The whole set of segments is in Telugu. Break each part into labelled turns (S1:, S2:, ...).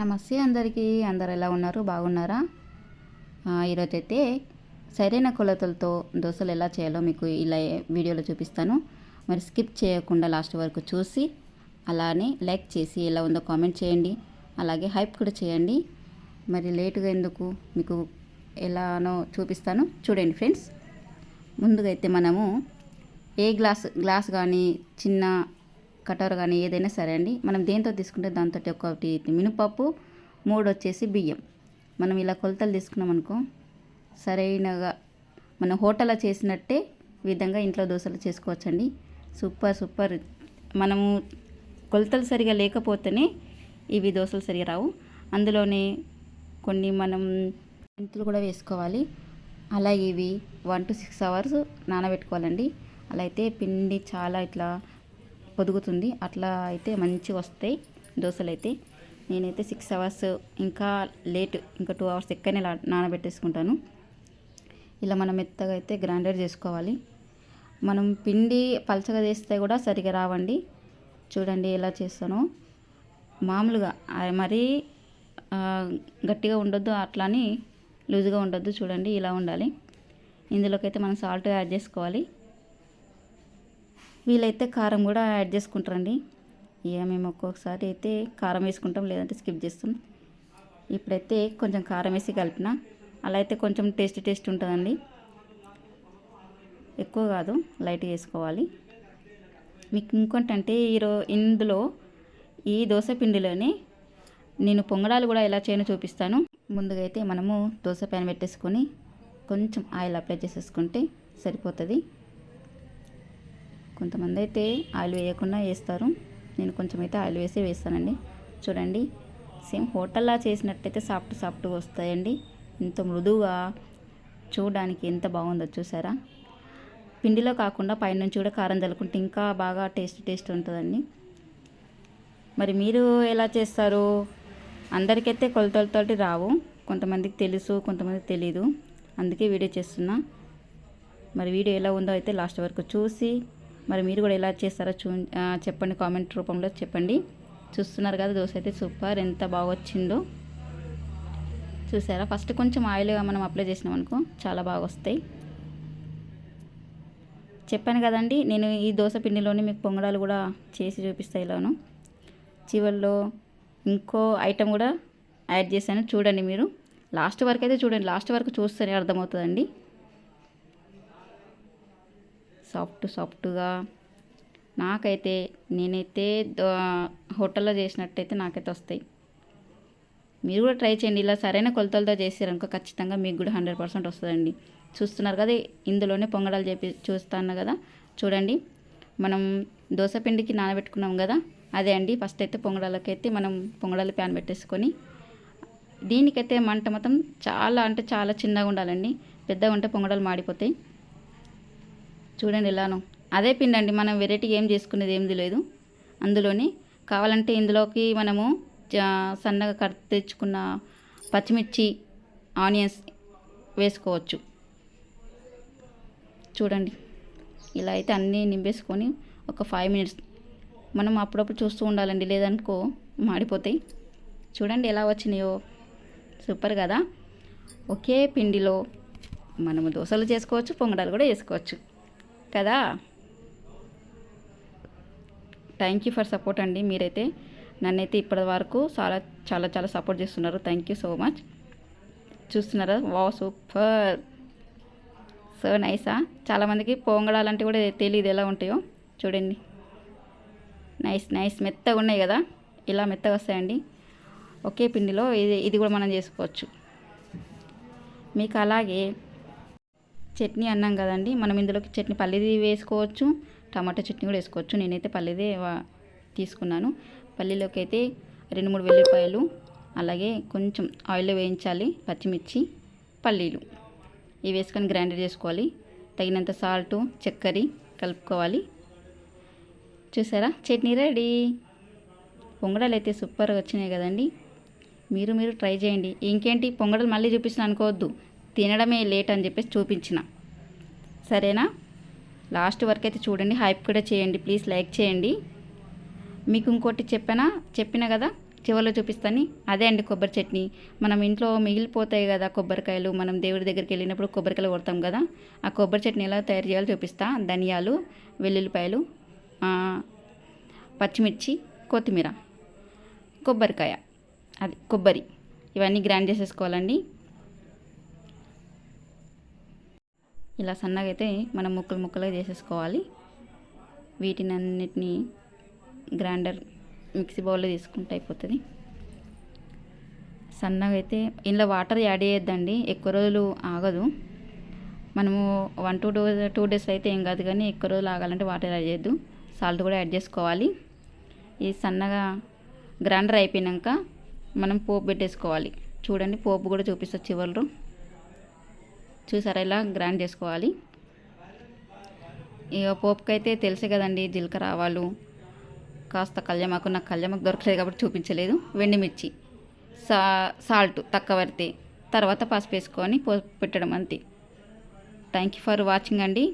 S1: నమస్తే అందరికీ. అందరు ఎలా ఉన్నారు? బాగున్నారా? ఈరోజు ఈరోజైతే సరైన కొలతలతో దోశలు ఎలా చేయాలో మీకు ఇలా వీడియోలో చూపిస్తాను. మరి స్కిప్ చేయకుండా లాస్ట్ వరకు చూసి అలానే లైక్ చేసి ఎలా ఉందో కామెంట్ చేయండి. అలాగే హైప్ కూడా చేయండి. మరి లేటుగా ఎందుకు మీకు ఎలానో చూపిస్తాను. చూడండి ఫ్రెండ్స్. ముందుగా అయితే మనము ఏ గ్లాస్ గ్లాస్ కానీ చిన్న కటోరు కానీ ఏదైనా సరే అండి. మనం దేంతో తీసుకుంటే దాంతో ఒకటి మినపప్పు మూడు వచ్చేసి బియ్యం. మనం ఇలా కొలతలు తీసుకున్నాం అనుకో సరైనగా మనం హోటల్లో చేసినట్టే విధంగా ఇంట్లో దోశలు చేసుకోవచ్చండి. Super super. మనము కొలతలు సరిగా లేకపోతేనే ఇవి దోశలు సరిగా రావు. అందులోనే కొన్ని మనం మెంతులు కూడా వేసుకోవాలి. అలాగే ఇవి వన్ టు సిక్స్ అవర్స్ నానబెట్టుకోవాలండి. అలా అయితే పిండి చాలా ఇట్లా పొదుగుతుంది. అట్లా అయితే మంచిగా వస్తాయి దోశలు అయితే నేనైతే సిక్స్ అవర్స్ ఇంకా లేట్ ఇంకా టూ అవర్స్ ఎక్కడనే నానబెట్టేసుకుంటాను. ఇలా మనం మెత్తగా అయితే గ్రైండర్ చేసుకోవాలి. మనం పిండి పలచగా చేస్తే కూడా సరిగా రావండి. చూడండి ఎలా చేస్తానో. మామూలుగా మరీ గట్టిగా ఉండొద్దు అట్లా అని లూజ్గా ఉండొద్దు చూడండి ఇలా ఉండాలి. ఇందులోకి అయితే మనం సాల్ట్ యాడ్ చేసుకోవాలి. వీలైతే కారం కూడా యాడ్ చేసుకుంటారండి. ఇక మేము ఒక్కొక్కసారి అయితే కారం వేసుకుంటాం లేదంటే స్కిప్ చేస్తాం. ఇప్పుడైతే కొంచెం కారం వేసి కలిపిన అలా అయితే కొంచెం టేస్ట్ టేస్ట్ ఉంటుందండి. ఎక్కువ కాదు లైట్ వేసుకోవాలి. మీకు ఇంకోటి అంటే ఈరో ఇందులో ఈ దోశ పిండిలోనే నేను పొంగడాలు కూడా ఎలా చేయను చూపిస్తాను. ముందుగా అయితే మనము దోశ ప్యాన్ పెట్టేసుకొని కొంచెం ఆయిల్ అప్లై చేసేసుకుంటే సరిపోతుంది. కొంతమంది అయితే ఆయిల్ వేయకుండా వేస్తారు. నేను కొంచెం అయితే ఆయిల్ వేసి వేస్తానండి. చూడండి సేమ్ హోటల్లా చేసినట్టయితే సాఫ్ట్ సాఫ్ట్గా వస్తాయండి. ఎంత మృదువుగా చూడడానికి ఎంత బాగుందో చూసారా? పిండిలో కాకుండా పైనుంచి కూడా కారం చల్లుకుంటే ఇంకా బాగా టేస్ట్ టేస్ట్ ఉంటుందండి. మరి మీరు ఎలా చేస్తారు? అందరికైతే కొలతలతోటి రావు. కొంతమందికి తెలుసు కొంతమందికి తెలీదు. అందుకే వీడియో చేస్తున్నా. మరి వీడియో ఎలా ఉందో అయితే లాస్ట్ వరకు చూసి మరి మీరు కూడా ఎలా చేస్తారో చూ చెప్పండి కామెంట్ రూపంలో చెప్పండి. చూస్తున్నారు కదా దోశ అయితే సూపర్. ఎంత బాగా వచ్చిందో. చూసారా? ఫస్ట్ కొంచెం ఆయిల్ మనం అప్లై చేసినాం అనుకో చాలా బాగా వస్తాయి. చెప్పాను కదండి నేను ఈ దోశ పిండిలోనే మీకు పొంగడాలు కూడా చేసి చూపిస్తాయి ఇలాను. చివరిలో ఇంకో ఐటెం కూడా యాడ్ చేశాను. చూడండి మీరు. లాస్ట్ వరకు అయితే చూడండి లాస్ట్ వరకు చూస్తేనే అర్థమవుతుందండి. సాఫ్ట్ సాఫ్ట్గా. నాకైతే నేనైతే హోటల్లో చేసినట్టయితే నాకైతే వస్తాయి. మీరు కూడా ట్రై చేయండి. ఇలా సరైన కొలతలతో చేసారనుకో ఖచ్చితంగా మీకు కూడా హండ్రెడ్ పర్సెంట్ వస్తుందండి. చూస్తున్నారు కదా ఇందులోనే పొంగడాలు చెప్పి చూస్తాను కదా. చూడండి. మనం దోశ పిండికి నానబెట్టుకున్నాం కదా అదే అండి. ఫస్ట్ అయితే పొంగడాలకైతే మనం పొంగడాలు ప్యాన్ పెట్టేసుకొని దీనికైతే మంట మొత్తం చాలా అంటే చాలా చిన్నగా ఉండాలండి. పెద్దగా ఉంటే పొంగడాలు మాడిపోతాయి. చూడండి ఎలానో అదే పిండి అండి మనం వెరైటీ ఏం చేసుకునేది ఏమిది లేదు అందులోని కావాలంటే ఇందులోకి మనము జా- సన్నగా కట్ తెచ్చుకున్న పచ్చిమిర్చి ఆనియన్స్ వేసుకోవచ్చు. చూడండి. ఇలా అయితే అన్నీ నింపేసుకొని ఒక ఫైవ్ మినిట్స్ మనం అప్పుడప్పుడు చూస్తూ ఉండాలండి. లేదనుకో మాడిపోతాయి. చూడండి ఎలా వచ్చినాయో. సూపర్ కదా. ఒకే పిండిలో మనము దోశలు చేసుకోవచ్చు పొంగడాలు కూడా చేసుకోవచ్చు కదా? థ్యాంక్ యూ ఫర్ సపోర్ట్ అండి మీరైతే. నన్నైతే ఇప్పటి వరకు చాలా చాలా చాలా సపోర్ట్ చేస్తున్నారు. థ్యాంక్ యూ సో మచ్ చూస్తున్నారా? వా సూపర్ సో నైసా చాలామందికి పొంగడాలంటే కూడా తెలియదు ఎలా ఉంటాయో. చూడండి. నైస్ నైస్ మెత్తగా ఉన్నాయి కదా? ఇలా మెత్తగా వస్తాయండి. ఒకే పిండిలో ఇది ఇది కూడా మనం చేసుకోవచ్చు. మీకు అలాగే చట్నీ అన్నాం కదండి. మనం ఇందులోకి చట్నీ పల్లీది వేసుకోవచ్చు టమాటా చట్నీ కూడా వేసుకోవచ్చు. నేనైతే పల్లిదే వా- తీసుకున్నాను. పల్లీలోకి అయితే రెండు మూడు వెల్లిపాయలు అలాగే కొంచెం ఆయిల్లో వేయించాలి పచ్చిమిర్చి పల్లీలు. ఇవి వేసుకొని గ్రైండర్ చేసుకోవాలి. తగినంత సాల్ట్ చక్కెర కలుపుకోవాలి. చూసారా? చట్నీ రెడీ. పొంగడాలు అయితే సూపర్గా వచ్చినాయి కదండి. మీరు మీరు ట్రై చేయండి. ఇంకేంటి? పొంగడాలు మళ్ళీ చూపిస్తాను అనుకోవద్దు. తినడమే లేట్ అని చెప్పేసి చూపించిన. సరేనా? లాస్ట్ వరకు అయితే చూడండి. హైప్ కూడా చేయండి. ప్లీజ్ లైక్ చేయండి. మీకు ఇంకోటి చెప్పానా? చెప్పిన కదా? చివరిలో చూపిస్తాను. అదే అండి కొబ్బరి చట్నీ. మనం ఇంట్లో మిగిలిపోతాయి కదా కొబ్బరికాయలు. మనం దేవుడి దగ్గరికి వెళ్ళినప్పుడు కొబ్బరికాయలు కొడతాం కదా. ఆ కొబ్బరి చట్నీ ఎలా తయారు చేయాలో చూపిస్తా. ధనియాలు వెల్లుల్లిపాయలు పచ్చిమిర్చి కొత్తిమీర కొబ్బరికాయ. అది కొబ్బరి. ఇవన్నీ గ్రైండ్ చేసేసుకోవాలండి. ఇలా సన్నగా అయితే మనం ముక్కలు ముక్కలుగా చేసేసుకోవాలి. వీటిని అన్నిటినీ గ్రైండర్ మిక్సీ బౌల్లో తీసుకుంటే అయిపోతుంది. సన్నగా అయితే ఇందులో వాటర్ యాడ్ చేయొద్దండి ఎక్కువ రోజులు ఆగదు. మనము one two two two days అయితే ఏం కాదు కానీ ఎక్కువ రోజులు ఆగాలంటే వాటర్ యాడ్ చేయొద్దు. సాల్ట్ కూడా యాడ్ చేసుకోవాలి. ఈ సన్నగా గ్రైండర్ అయిపోయినాక మనం పోపు పెట్టేసుకోవాలి. చూడండి పోపు కూడా చూపిస్తా చివరిలో. చూసారా ఇలా గ్రైండ్ చేసుకోవాలి? ఇక పోపుకైతే తెలుసు కదండి జీలకర్ర ఆవాలు. కాస్త కళ్యమాకు నాకు కళ్యమాకు దొరకలేదు కాబట్టి చూపించలేదు. వెండిమిర్చి సా సాల్ట్ తక్కువ పడితే తర్వాత పసుపు వేసుకొని పోపు పెట్టడం అంతే. థ్యాంక్ యూ ఫర్ వాచింగ్ అండి.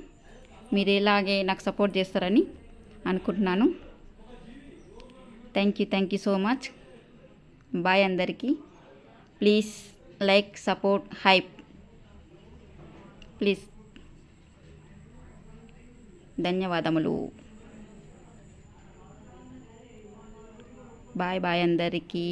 S1: మీరు ఇలాగే నాకు సపోర్ట్ చేస్తారని అనుకుంటున్నాను. Thank you thank you so much bye అందరికీ. Please like support hype please. ధన్యవాదములు. బాయ్ బాయ్ అందరికీ.